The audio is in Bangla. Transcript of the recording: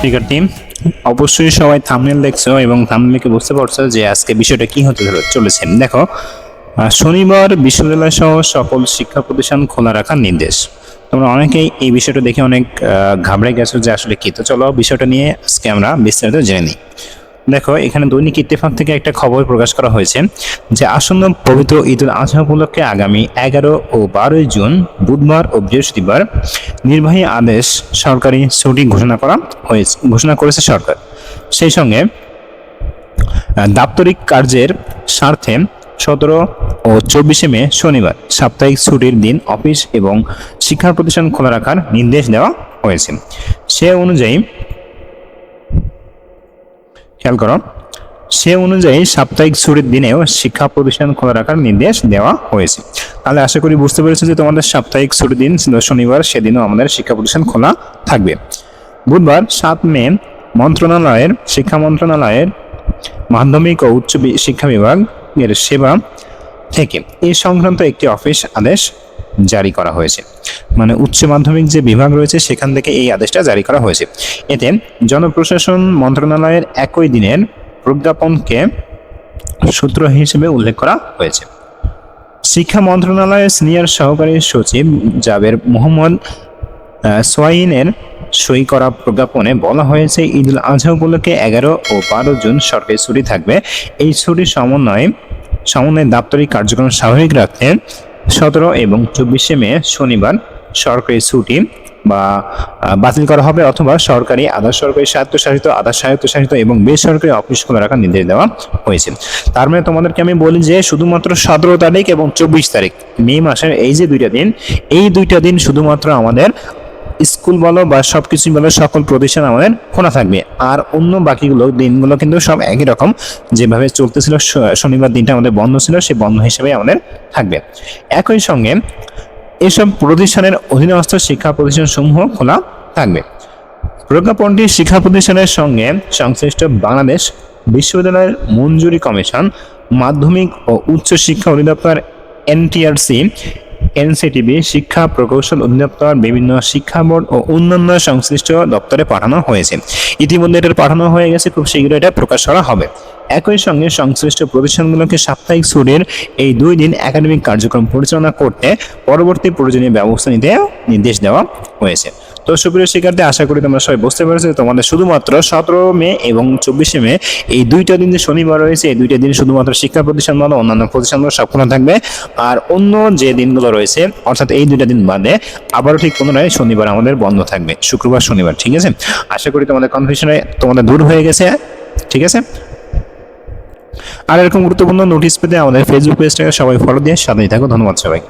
শিক্ষার্থী অবশ্যই সবাই থামনেল দেখছ এবং থামনেলকে বুঝতে পারছ যে আজকে বিষয়টা কি হতে চলেছে। দেখো শনিবার বিশ্ববিদ্যালয় সহ সকল শিক্ষা প্রতিষ্ঠান খোলা রাখার নির্দেশ। তোমরা অনেকেই এই বিষয়টা দেখে অনেক ঘাবড়ে গেছো যে আসলে কি। তো চলো বিষয়টা নিয়ে আজকে আমরা বিস্তারিত জেনে নিই। দেখো, এখানে দৈনিক ইত্তেফাক থেকে একটা খবর প্রকাশ করা হয়েছে যে আসন্ন পবিত্র ঈদ উল আজহা উপলক্ষে আগামী এগারো ও বারোই জুন বুধবার ও বৃহস্পতিবার নির্বাহী আদেশ সরকারি ছুটি ঘোষণা করা হয়েছে, ঘোষণা করেছে সরকার। সেই সঙ্গে দাপ্তরিক কার্যের স্বার্থে সতেরো ও চব্বিশে মে শনিবার সাপ্তাহিক ছুটির দিন অফিস এবং শিক্ষা প্রতিষ্ঠান খোলা রাখার নির্দেশ দেওয়া হয়েছে। সে অনুযায়ী খেয়াল করো, সে অনুযায়ী সাপ্তাহিক ছুটির দিনেও শিক্ষা প্রতিষ্ঠান খোলা রাখার নির্দেশ দেওয়া হয়েছে। তাহলে আশা করি বুঝতে পেরেছ যে তোমাদের সাপ্তাহিক ছুটির দিন শনিবার, সেদিনও আমাদের শিক্ষা প্রতিষ্ঠান খোলা থাকবে। বুধবার সাত মে, মন্ত্রণালয়ের, শিক্ষা মন্ত্রণালয়ের মাধ্যমিক ও উচ্চ শিক্ষা বিভাগের সেবা থেকে এই সংক্রান্ত একটি অফিস আদেশ জারি করা হয়েছে। মানে উচ্চ মাধ্যমিক যে বিভাগ রয়েছে, সেখান থেকে এই আদেশটা জারি করা হয়েছে। এতে জনপ্রশাসন মন্ত্রণালয়ের একই দিনের প্রজ্ঞাপনকে সূত্র হিসেবে উল্লেখ করা হয়েছে। শিক্ষা মন্ত্রণালয়ের সিনিয়র সহকারী সচিব জাবের মোহাম্মদ সোয়াইনের সই করা প্রজ্ঞাপনে বলা হয়েছে, ঈদ উল আজহা উপলক্ষে এগারো ও বারো জুন সরকারি ছুটি থাকবে। এই ছুটির সমন্বয়ে সমন্বয়ে দাপ্তরিক কার্যক্রম স্বাভাবিক রাখতে সতেরো এবং চব্বিশে মে, শনিবার সরকারি ছুটি বা বাতিল করা হবে অথবা সরকারি, আধা সরকারি স্বায়ত্তশাসিত, আধা স্বায়ত্তশাসিত এবং বেসরকারি অফিস খোলা রাখার নির্দেশ দেওয়া হয়েছে। তার মানে তোমাদেরকে আমি বলি যে শুধুমাত্র সতেরো তারিখ এবং চব্বিশ তারিখ, মে মাসের এই যে দুইটা দিন, এই দুইটা দিন শুধুমাত্র আমাদের স্কুল বলো বা সব কিছুই বলো, সকল প্রতিষ্ঠান আমাদের খোলা থাকবে। আর অন্য বাকিগুলো দিনগুলো কিন্তু সব একই রকম। যেভাবে চলতেছিল শনিবার দিনটা আমাদের বন্ধ ছিল সে বন্ধ হিসেবে আমাদের থাকবে। একই সঙ্গে এসব প্রতিষ্ঠানের অধীনস্থ শিক্ষা প্রতিষ্ঠান সমূহ খোলা থাকবে। প্রজ্ঞাপনটি শিক্ষা প্রতিষ্ঠানের সঙ্গে সংশ্লিষ্ট বাংলাদেশ বিশ্ববিদ্যালয়ের মঞ্জুরি কমিশন, মাধ্যমিক ও উচ্চ শিক্ষা অধিদপ্তর, এনটিআরসি এনসিটিভি শিক্ষা, প্রকৌশল অধিদপ্তর, বিভিন্ন শিক্ষা বোর্ড ও অন্যান্য সংশ্লিষ্ট দপ্তরে পাঠানো হয়েছে। ইতিমধ্যে এটা পাঠানো হয়ে গেছে, খুব শীঘ্রই এটা প্রকাশ করা হবে। একই সঙ্গে সংশ্লিষ্ট প্রতিষ্ঠানগুলোকে সাপ্তাহিক সুরের এই দুই দিন একাডেমিক কার্যক্রম পরিচালনা করতে পরবর্তী প্রয়োজনীয় ব্যবস্থা নিতে নির্দেশ দেওয়া হয়েছে। তো সুপ্রিয় শিক্ষার্থী, আশা করি তোমরা সবাই বুঝতে পেরেছ তোমাদের শুধুমাত্র সতেরো মে এবং চব্বিশে মে এই দুইটা দিন যে শনিবার রয়েছে, এই দুইটা দিন শুধুমাত্র শিক্ষা প্রতিষ্ঠান বলো, অন্যান্য প্রতিষ্ঠানগুলো সব খোলা থাকবে। আর অন্য যে দিনগুলো রয়েছে, অর্থাৎ এই দুইটা দিন বাদে আবারও ঠিক পুনরায় শনিবার আমাদের বন্ধ থাকবে, শুক্রবার, শনিবার, ঠিক আছে? আশা করি তোমাদের কনফিউশনে তোমাদের দূর হয়ে গেছে, ঠিক আছে? আর এরকম গুরুত্বপূর্ণ নোটিশ পেতে আমাদের ফেসবুক পেজটাকে সবাই ফলো দিয়ে সাথেই থাকো, ধন্যবাদ সবাই